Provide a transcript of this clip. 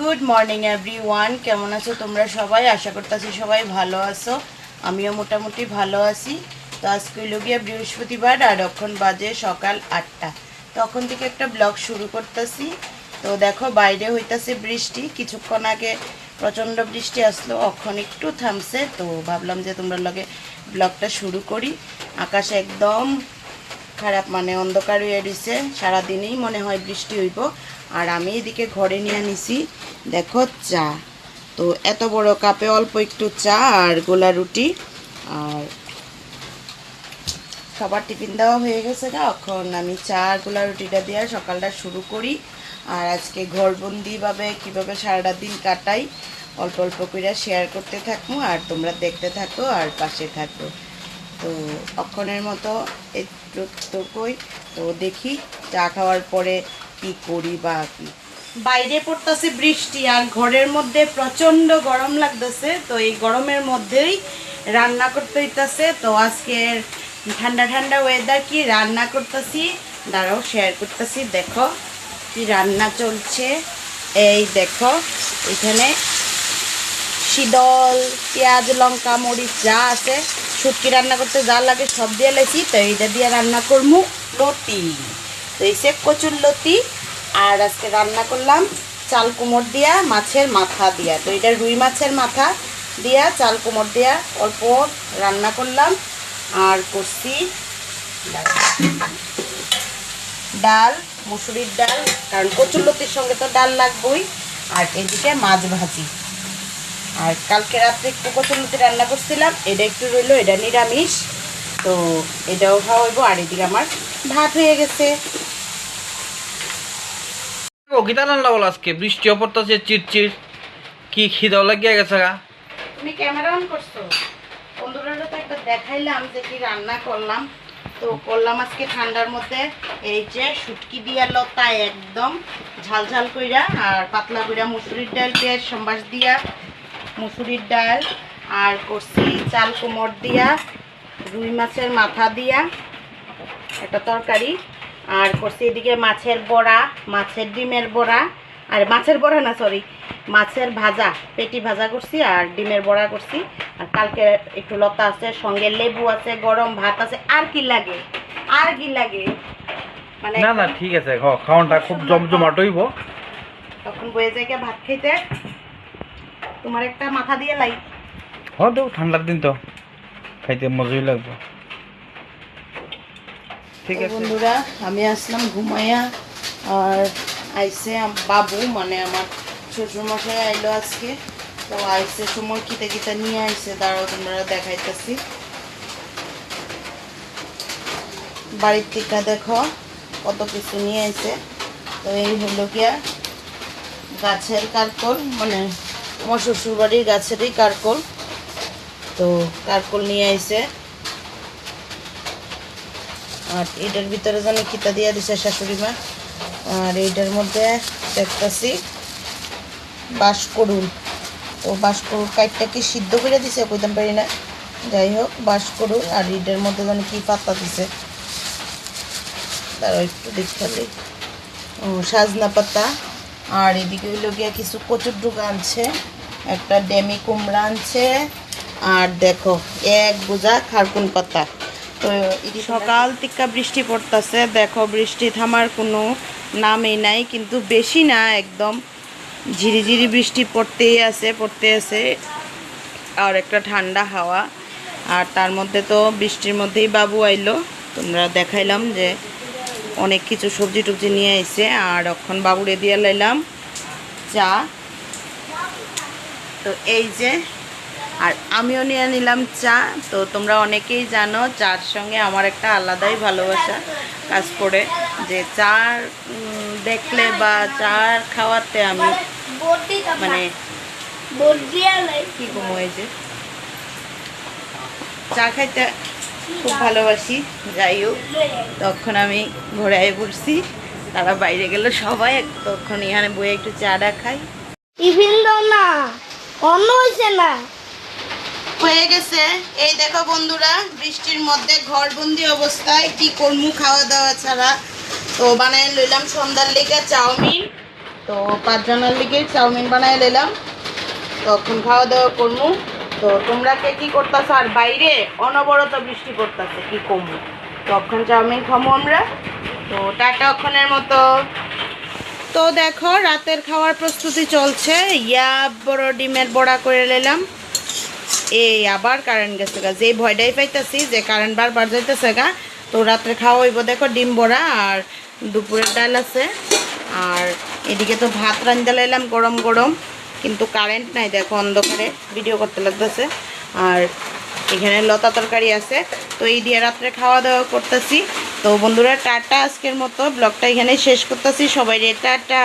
Good morning every one কেমন আছো তোমরা সবাই? আশা করতেছি সবাই ভালো আছো। আমিও মোটামুটি ভালো আছি। তো আজকে হইল গিয়া বৃহস্পতিবার আর এখন বাজে সকাল আটটা। তখন থেকে একটা ব্লগ শুরু করতেছি। তো দেখো, বাইরে হইতাছে বৃষ্টি। কিছুক্ষণ আগে প্রচণ্ড বৃষ্টি আসলো অখন একটু থামছে। তো ভাবলাম যে তোমরা লগে ব্লগটা শুরু করি। আকাশ একদম খারাপ মানে অন্ধকার হয়ে দিছে সারাদিনেই মনে হয় বৃষ্টি হইব। আর আমি এদিকে ঘরে নিয়ে নিছি। দেখো চা। তো এত বড় কাপে অল্প একটু চা আর গোলা রুটি। আর সবার টিফিন দেওয়া হয়ে গেছে না এখন আমি চা আর গোলা রুটিটা দিয়ে সকালটা শুরু করি। আর আজকে ঘরবন্দিভাবে কীভাবে সারাটা দিন কাটাই, অল্প অল্প করে শেয়ার করতে থাকব আর তোমরা দেখতে থাকো আর পাশে থাকো। তো অক্ষণের মতো একটুকুই তো দেখি চা খাওয়ার পরে কি করি বা কি। বাইরে পড়তেছে বৃষ্টি আর ঘরের মধ্যে প্রচণ্ড গরম লাগতেছে, তো এই গরমের মধ্যেই রান্না করতে হইতাছে। তো আজকের ঠান্ডা ঠান্ডা ওয়েদার কি রান্না করতেছি, দাঁড়াও শেয়ার করতেছি, দেখো কি রান্না চলছে। এই দেখো এখানে শীতল পেঁয়াজ, লঙ্কা, মরিচ যা আছে শুটকি রান্না করতে যা লাগে সব দিয়ে লেছি, তো এইটা দিয়ে রান্না করব লতি। তো এই সে কচুর লতি, আর আজকে রান্না করলাম চাল কুমড় দিয়া, মাছের মাথা দিয়া। তো এটা রুই মাছের মাথা দিয়া চাল কুমড় দিয়া অল্প রান্না করলাম। আর করছি ডাল, মুসুরির ডাল, কারণ কচুর লতির সঙ্গে তো ডাল লাগবেই। আর এদিকে মাছ ভাজি। আর কালকে রাত্রে একটু কচুরলতি রান্না করছিলাম এটা একটু রইল এটা নিরামিষ। তো এটাও খাওয়াইবো আর এদিকে আমার ভাত হয়ে গেছে। গীতা রান্না বলো আজকে? বৃষ্টিও পড়তেছে চিরচির। কি খিদাও লাগিয়ে গেছে গা? তুমি ক্যামেরা অন করছ? বন্ধুরা তো একবার দেখাইলাম যে কি রান্না করলাম। তো করলাম আজকে ঠান্ডার মধ্যে এই যে শুটকি দিয়া লতা একদম ঝাল ঝাল কইরা আর পাতলা কইরা মুসুরির ডাল পেঁয়াজ সম্বাস দিয়া মুসুরির ডাল আর করছি চাল কোমর দিয়া রুই মাছের মাথা দিয়া একটা তরকারি। আর করছি এদিকে মাছের বড়া মাছের ডিমের বড়া। আর মাছের বড়া না সরি মাছের ভাজা পেটি ভাজা করছি আর ডিমের বড়া করছি। আর কালকে একটু লতা আছে সঙ্গে লেবু আছে গরম ভাত আছে আর কি লাগে? আর কি লাগে? মানে না না ঠিক আছে খাওয়ানটা খুব জমজমাট হইব। তখন বয়ে যায় ভাত খেতে তোমার একটা মাথা দিয়ে লাই। হ তো ঠান্ডার দিন তো। খাইতে মজাই লাগবে। ঠিক আছে। বন্ধুরা আমি আসলাম ঘুমাইয়া আর আইসে বাবু মানে আমার শ্বশুরমশাই আইলো আজকে। তো আইসে সময় কিতে কিতে নিয়ে আইসে দাঁড়াও তোমরা দেখাইতেছি। বাড়ির থেকে দেখো কত কিছু নিয়ে আইসে। তো এই হলো গিয়া গাছের কারকল মানে আমার শ্বশুর বাড়ির গাছেরই কারকল। তো কারকল নিয়ে আইসে আর এটার ভিতরে জানি খিতা দিয়া দিছে শাশুড়ি মা। আর এইটার মধ্যে দেখতেছি বাঁশকরুল তো বাঁশকরুল কাইটটা কি সিদ্ধ করে দিছে কইতাম পারি না। যাই হোক বাঁশকরুল আর এটার মধ্যে জানি কি পাতা দিছে। তারা একটু দেখতে ও, সাজনা পাতা। আর এদিকে হইল গিয়া কিছু কচুর ডুকা আনছে, একটা ডেমি কুমড়া আনছে, আর দেখো, এক বোঝা খারকুন পাতা। তো এটি সকাল থেকে বৃষ্টি পড়তেছে, দেখো বৃষ্টি থামার কোনো নামই নাই, কিন্তু বেশি না, একদম ঝিরিঝিরি বৃষ্টি পড়তেই আছে, পড়তে আছে, আর একটা ঠান্ডা হাওয়া। আর তার মধ্যে তো বৃষ্টির মধ্যেই বাবু আইলো, তোমরা দেখাইলাম যে অনেক কিছু সবজি টবজি নিয়ে আইছে। আর এখন বাবুরে দিয়ে লাইলাম চা। তো এই যে আর আমিও নিয়ে নিলাম চা। তো তোমরা অনেকেই জানো চার সঙ্গে আমার একটা আলাদাই ভালোবাসা কাজ করে। যে চা দেখলে বা চা খাওয়াতে আমি মানে কি কমো যে? চা খাইতে খুব ভালোবাসি যাই হোক তখন আমি ঘরে আয় পড়ছি তারা বাইরে গেল সবাই তখন এখানে বয়ে একটু চাটা খাই। টিফিন দাও না অন্য হয়েছে না? হয়ে গেছে। এই দেখো বন্ধুরা বৃষ্টির মধ্যে ঘরবন্দি অবস্থায় কি করমু খাওয়া দাওয়া ছাড়া? তো বানায় লইলাম সন্ধ্যার লেগে চাউমিন। তো পাঁচজনের লিগে চাউমিন বানাই নিলাম তখন খাওয়া দাওয়া করব। তো তোমরা কে কি করতেছো? আর বাইরে অনবরত বৃষ্টি পড়তেছে, কি কমবো তখন চাউমিন খামো আমরা। তো টাটা অক্ষণের মতো। তো দেখো, রাতের খাওয়ার প্রস্তুতি চলছে। ইয়া বড় ডিমের বড়া করে নিলাম। এই আবার কারেন্ট গেছে গা। যে ভয়টাই পাইতেছি, যে কারেন্ট বারবার যাইতেছে গা, তো রাত্রে খাওয়া হইব দেখো ডিম বড়া আর দুপুরের ডাল আছে। আর এদিকে তো ভাত রান্ধতে লাইলাম গরম গরম। কিন্তু কারেন্ট নাই, দেখো অন্ধকারে ভিডিও করতে লাগতেছে। আর এখানে লতা তরকারি আছে। তো এই দিয়ে রাত্রে খাওয়া দাওয়া করতেছি। তো বন্ধুরা, টাটা আজকের মতো। ব্লগটা এখানে শেষ করতেছি। সবাই টাটা।